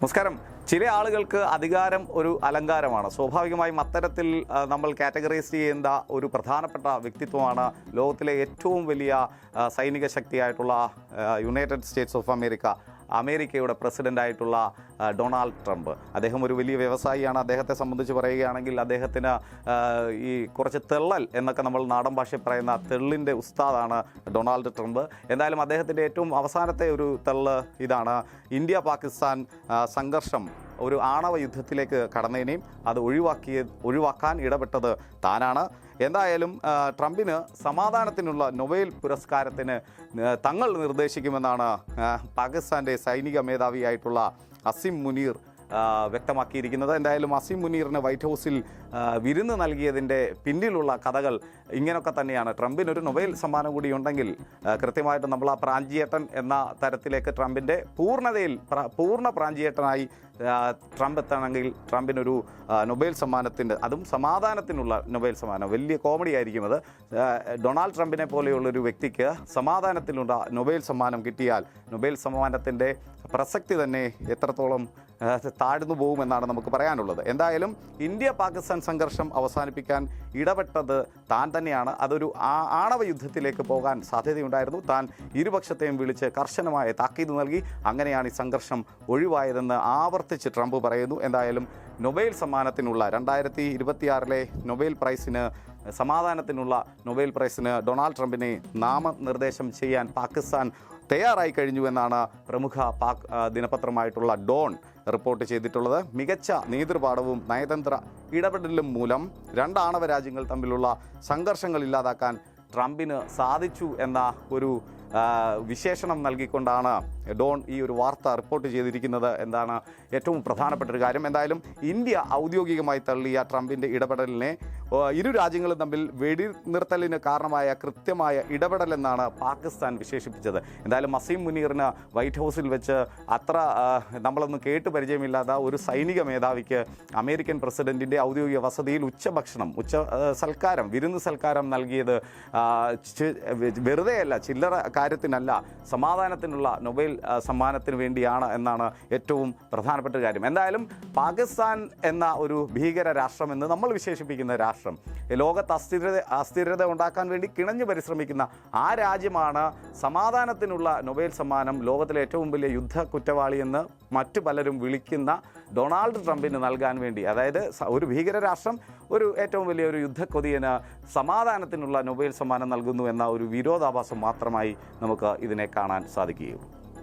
നമസ്കാരം. ചില ആളുകൾക്ക് അധികാരം ഒരു അലങ്കാരമാണ്. സ്വാഭാവികമായും അത്തരത്തിൽ നമ്മൾ കാറ്റഗറൈസ് ചെയ്യേണ്ട ഒരു പ്രധാനപ്പെട്ട വ്യക്തിത്വമാണ് ലോകത്തിലെ ഏറ്റവും വലിയ സൈനിക ശക്തിയായിട്ടുള്ള യുണൈറ്റഡ് സ്റ്റേറ്റ്സ് ഓഫ് അമേരിക്ക അമേരിക്കയുടെ പ്രസിഡന്റായിട്ടുള്ള ഡൊണാൾഡ് ട്രംപ് അദ്ദേഹം ഒരു വലിയ വ്യവസായിയാണ്. അദ്ദേഹത്തെ സംബന്ധിച്ച് പറയുകയാണെങ്കിൽ അദ്ദേഹത്തിന് ഈ കുറച്ച് തെള്ളൽ എന്നൊക്കെ നമ്മൾ നാടൻ ഭാഷയിൽ പറയുന്ന തെള്ളിന്റെ ഉസ്താദാണ് ഡൊണാൾഡ് ട്രംപ് എന്തായാലും അദ്ദേഹത്തിന്റെ ഏറ്റവും അവസാനത്തെ ഒരു തെള്ള് ഇതാണ്. ഇന്ത്യ പാകിസ്ഥാൻ സംഘർഷം ഒരു ആണവ യുദ്ധത്തിലേക്ക് കടന്നതിനെയും അത് ഒഴിവാക്കിയ ഒഴിവാക്കാൻ ഇടപെട്ടത് താനാണ്. എന്തായാലും ട്രംപിന് സമാധാനത്തിനുള്ള നൊബേൽ പുരസ്കാരത്തിന് തങ്ങൾ നിർദ്ദേശിക്കുമെന്നാണ് പാകിസ്ഥാന്റെ സൈനിക മേധാവിയായിട്ടുള്ള അസിം മുനീർ വ്യക്തമാക്കിയിരിക്കുന്നത്. എന്തായാലും അസീം മുനീറിന് വൈറ്റ് ഹൗസിൽ വിരുന്ന് നൽകിയതിന്റെ പിന്നിലുള്ള കഥകൾ ഇങ്ങനെയൊക്കെ തന്നെയാണ്. ട്രംപിന് ഒരു നൊബേൽ സമ്മാനം കൂടി ഉണ്ടെങ്കിൽ കൃത്യമായിട്ട് നമ്മൾ ആ പ്രാഞ്ചിയേട്ടൻ എന്ന തരത്തിലേക്ക് ട്രംപിന്റെ പൂർണതയിൽ പൂർണ പ്രാഞ്ചിയേട്ടനായി ട്രംപ് എത്തണമെങ്കിൽ ട്രംപിനൊരു നൊബൈൽ സമ്മാനത്തിന്റെ അതും സമാധാനത്തിനുള്ള നൊബേൽ സമ്മാനം. വലിയ കോമഡി ആയിരിക്കും അത്. ഡൊണാൾഡ് ട്രംപിനെ പോലെയുള്ളൊരു വ്യക്തിക്ക് സമാധാനത്തിലുള്ള നൊബേൽ സമ്മാനം കിട്ടിയാൽ നൊബേൽ സമ്മാനത്തിന്റെ പ്രസക്തി തന്നെ എത്രത്തോളം താഴ്ന്നു പോകുമെന്നാണ് നമുക്ക് പറയാനുള്ളത്. എന്തായാലും ഇന്ത്യ പാകിസ്ഥാൻ സംഘർഷം അവസാനിപ്പിക്കാൻ ഇടപെട്ടത് താൻ തന്നെയാണ്. അതൊരു ആണവ യുദ്ധത്തിലേക്ക് പോകാൻ സാധ്യതയുണ്ടായിരുന്നു. താൻ ഇരുപക്ഷത്തെയും വിളിച്ച് കർശനമായ താക്കീത് നൽകി. അങ്ങനെയാണ് ഈ സംഘർഷം ഒഴിവായതെന്ന് ആവർത്തിച്ച് ട്രംപ് പറയുന്നു. എന്തായാലും നൊബേൽ സമ്മാനത്തിനുള്ള രണ്ടായിരത്തി ഇരുപത്തിയാറിലെ നൊബേൽ പ്രൈസിന് സമാധാനത്തിനുള്ള നൊബേൽ പ്രൈസിന് ഡൊണാൾഡ് ട്രംപിനെ നാമനിർദ്ദേശം ചെയ്യാൻ പാകിസ്ഥാൻ തയ്യാറായി കഴിഞ്ഞു എന്നാണ് പ്രമുഖ പാക് ദിനപത്രമായിട്ടുള്ള ഡോൺ റിപ്പോർട്ട് ചെയ്തിട്ടുള്ളത്. മികച്ച നേതൃപാഠവും നയതന്ത്ര ഇടപെടലും മൂലം രണ്ടാണവ രാജ്യങ്ങൾ തമ്മിലുള്ള സംഘർഷങ്ങൾ ഇല്ലാതാക്കാൻ ട്രംപിന് സാധിച്ചു എന്ന ഒരു വിശേഷണം നൽകിക്കൊണ്ടാണ് ഡോൺ ഈ ഒരു വാർത്ത റിപ്പോർട്ട് ചെയ്തിരിക്കുന്നത് എന്താണ് ഏറ്റവും പ്രധാനപ്പെട്ട ഒരു കാര്യം. എന്തായാലും ഇന്ത്യ ഔദ്യോഗികമായി തള്ളിയ ട്രംപിന്റെ ഇടപെടലിനെ ഇരു രാജ്യങ്ങളും തമ്മിൽ വെടിനിർത്തലിന് കാരണമായ കൃത്യമായ ഇടപെടലെന്നാണ് പാകിസ്ഥാൻ വിശേഷിപ്പിച്ചത്. എന്തായാലും മസീം മുനീറിന് വൈറ്റ് ഹൗസിൽ വെച്ച് അത്ര നമ്മളൊന്നും കേട്ട് പരിചയമില്ലാത്ത ഒരു സൈനിക മേധാവിക്ക് അമേരിക്കൻ പ്രസിഡന്റിന്റെ ഔദ്യോഗിക വസതിയിൽ ഉച്ചഭക്ഷണം ഉച്ച സൽക്കാരം വിരുന്ന് സൽക്കാരം നൽകിയത് വെറുതെയല്ല ചില്ലറ കാര്യത്തിനല്ല സമാധാനത്തിനുള്ള നൊബേൽ സമ്മാനത്തിന് വേണ്ടിയാണ് എന്നാണ് ഏറ്റവും പ്രധാനപ്പെട്ട കാര്യം. എന്തായാലും പാകിസ്ഥാൻ എന്ന ഒരു ഭീകര രാഷ്ട്രമെന്ന് നമ്മൾ വിശേഷിപ്പിക്കുന്ന രാഷ്ട്രം ലോകത്ത് അസ്ഥിരത അസ്ഥിരത ഉണ്ടാക്കാൻ വേണ്ടി കിണഞ്ഞു പരിശ്രമിക്കുന്ന ആ രാജ്യമാണ് സമാധാനത്തിനുള്ള നൊബേൽ സമ്മാനം ലോകത്തിലെ ഏറ്റവും വലിയ യുദ്ധ കുറ്റവാളിയെന്ന് മറ്റു പലരും വിളിക്കുന്ന ഡൊണാൾഡ് ട്രംപിന് നൽകാൻ വേണ്ടി. അതായത് ഒരു ഭീകരരാഷ്ട്രം ഒരു ഏറ്റവും വലിയ ഒരു യുദ്ധക്കൊതിയന് സമാധാനത്തിനുള്ള നൊബേൽ സമ്മാനം നൽകുന്നു എന്ന ഒരു വിരോധാഭാസം മാത്രമായി നമുക്ക് ഇതിനെ കാണാൻ സാധിക്കുകയുള്ളൂ.